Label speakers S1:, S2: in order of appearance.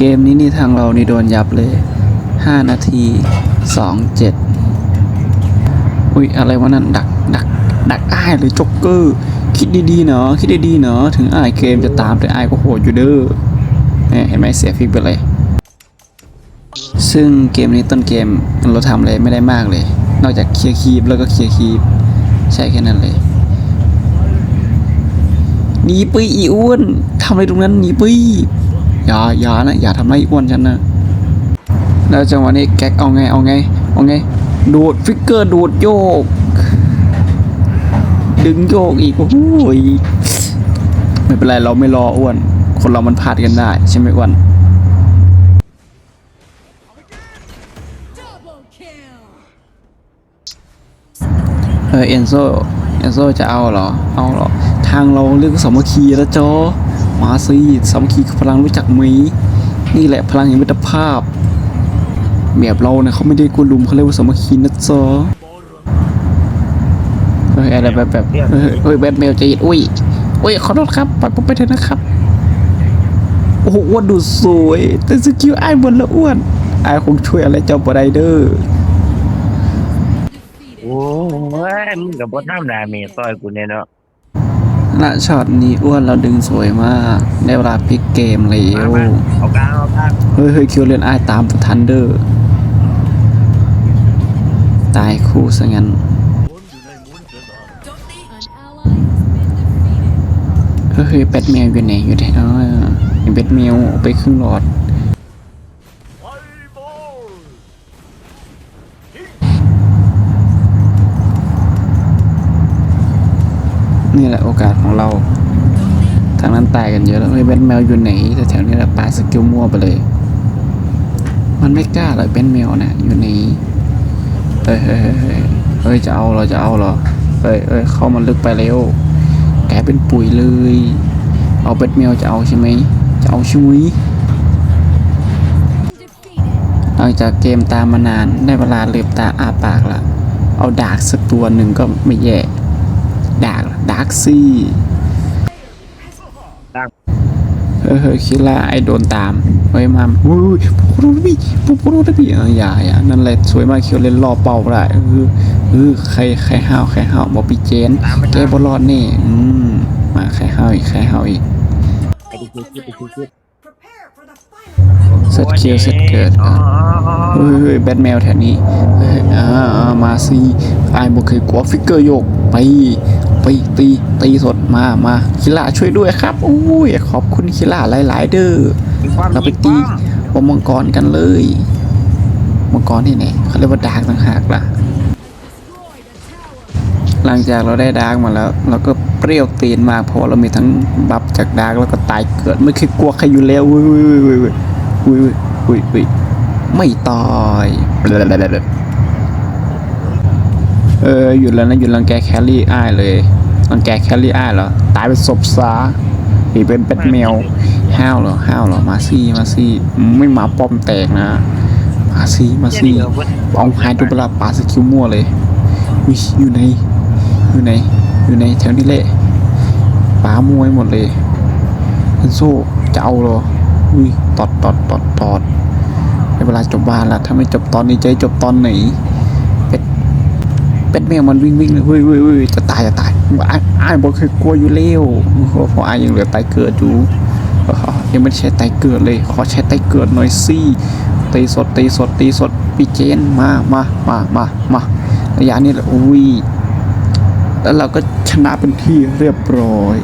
S1: เกมนี้นี่ทางเรานี่โดนยับเลย 5 นาที 2 7 อุ้ยอะไรวะนั่นดักดักดักอ้ายหรือจ็อกเกอร์ คิดดีๆเนาะคิดดีๆเนาะถึงอ้ายเกมจะตามแต่อ้ายก็โหดอยู่เด้อเนี่ยเห็นไหมเสียฟิกไปเลย ซึ่งเกมนี้ต้นเกมเราทำอะไรไม่ได้มากเลย นอกจากเคลียร์คีบแล้วก็เคลียร์คีบใช่แค่นั้นเลยหนีไปอีอ้วนทำอะไรตรงนั้นหนีไป อย่าอย่านะอย่าทำอะไรายอ้วนฉันนะ แล้วจังหวะนี้แก๊กเอาไงเอาไงเอาไงโดดฟิกเกอร์โดดโยก ดึงโยกอีกโอ้ยไม่เป็นไรเราไม่รออ้วน คนเรามันพลาดกันได้ ใช่ไหมอ้วนเออเอนโซเอนโซจะเอาเหรอ เอาเหรอ ทางเราเรียกว่าสามัคคีแล้วจอ มาสิสามัคคีคือพลังรู้จักไหมนี่แหละพลังแห่งมิตรภาพแบบเราเนี่ยเขาไม่ได้กุลุมเขาเรียกว่าสามัคคีนะจอเฮ้ยอะไรแบบแบบเฮ้ยแบทเมลจะยิดอุ้ยอุ้ยขอโทษครับปล่อยผมไปเถอะนะครับโอ้โหอ้วนดูสวย แต่สกิลไอ้บนละอ้วนไอ้คงช่วยอะไรเจ้าบ่ได้เด้อ
S2: โอ้ยมึงกับบดน้ำดาเมจต่อยกูเนี่ยเนาะ
S1: ณช็อตนี้อ้วนเราดึงสวยมากได้เวลาพลิกเกมแล้
S2: วมาเอากลางเอากลาง
S1: เฮ้ยเฮ้ยคิวเรียนอายตามทันเดอร์ ตายคู่ซะงั้น
S3: An ally has been defeated.
S1: เฮ้ยเฮ้ยแบทแมวอยู่ไหนอยู่ไหนอ๋อเป็ดแบทแมวเอาไปครึ่งหลอด นี่แหละโอกาสของเราทางนั้นตายกันเยอะแล้วเฮ้ยแบทแมวอยู่ไหนแต่แถวนี้แหละปาสกิลมั่วไปเลย มันไม่กล้าหรอกแบทแมวนะอยู่ไหนเฮ้ยเฮ้ยเฮ้ยเฮ้ยจะเอาเรอจะเอาเหรอเฮ้ยเฮ้ยเข้ามันลึกไปแล้วแกเป็นปุ๋ยเลย เอาแบทแมวจะเอาใช่ไหมจะเอาช่วยหลังจากเกมตามมานานได้เวลาเลือบตาอาปากละเอาดากสักตัวหนึ่งก็ไม่แย่ ดาร์กดาร์กซี่
S2: ตั้ง
S1: เฮ้ยเฮ้ยคิล่าไอโดนตามเฮ้ยมาอุ้ยปุ๊บปุ๊บปุ๊บปุ๊บปุ๊บปุ๊บเอออย่าอย่านั่นแหละสวยมากเคียวเล่นรอเป่าได้เออเออใครใครห้าวใครห้าวบอกพี่เจน
S2: ตามมัน
S1: แกบอลอดแนี่อืมมาใครห้าวอีกใครห้าวอีก
S2: ไปดูคิวคิวไปดูคิว
S1: เสร็จคิวเสร็จเกิด
S2: อ๋อ
S1: อะเฮ้ยเฮ้ยแบทแมวแถวนี้เฮ้ยอ่าอ่ามาสิไอ้ายบอกเคยกลัวฟิกเกอร์โยกไปไป ตีตีสดมามาคิล่าช่วยด้วยครับโอ้ยขอบคุณคิล่าหลาย ๆ เด้อ
S2: มีความ
S1: เราไปตี
S2: มีความ
S1: บอมมังกรกันเลยมังกรที่ไหนเขาเรียกว่าดาร์กต่างหากล่ะ หลังจากเราได้ดาร์กมาแล้ว เราก็เปรี้ยวตีนมากเพราะว่าเรามีทั้งบัฟจากดาร์กแล้วก็ตายเกิดไม่เคยกลัวใครอยู่แล้วอุ้ยอุ้ยอุ้ยอุ้ยอุ้ยอุ้ยไม่ตาย เออหยุดแล้วนะหยุดรังแกแคลรี่อ้ายเลยรังแกแคลรี่อ้ายเหรอตายเป็นศพซะอีเป็นเป็ดแมวห้าวเหรอห้าวเหรอมาซี่มาซี่ไม่มาป้อมแตกนะ มาซี่มาซี่
S2: เอา
S1: หายตัวเวลาปาสกิลมั่วเลยวิอยู่ไหนอยู่ไหนอยู่ไหนแถวนี้แหละปามวยหมดเลยเอนโซจะเอาเหรออุ้ยตอดตอดตอดตอดเวลาจบบ้านละถ้าไม่จบตอนนี้จะจบตอนไหน เป็ดแมวมันวิ่งวิ่งเลยเฮ้ยเฮ้ยเฮ้ยจะตายจะตายอ้ายอ้บอกเคยกลัวอยู่เล้วเพราะอ้ายยังเหลือไตเกิดอยู่ยังไม่ใช้ไตเกิดเลย ขอใช้ไตเกิดหน่อยสิตีสดตีสดตีสดพี่เจนมามามามามาระยะนี้แหละอุ้ยแล้วเราก็ชนะเป็นที่เรียบร้อย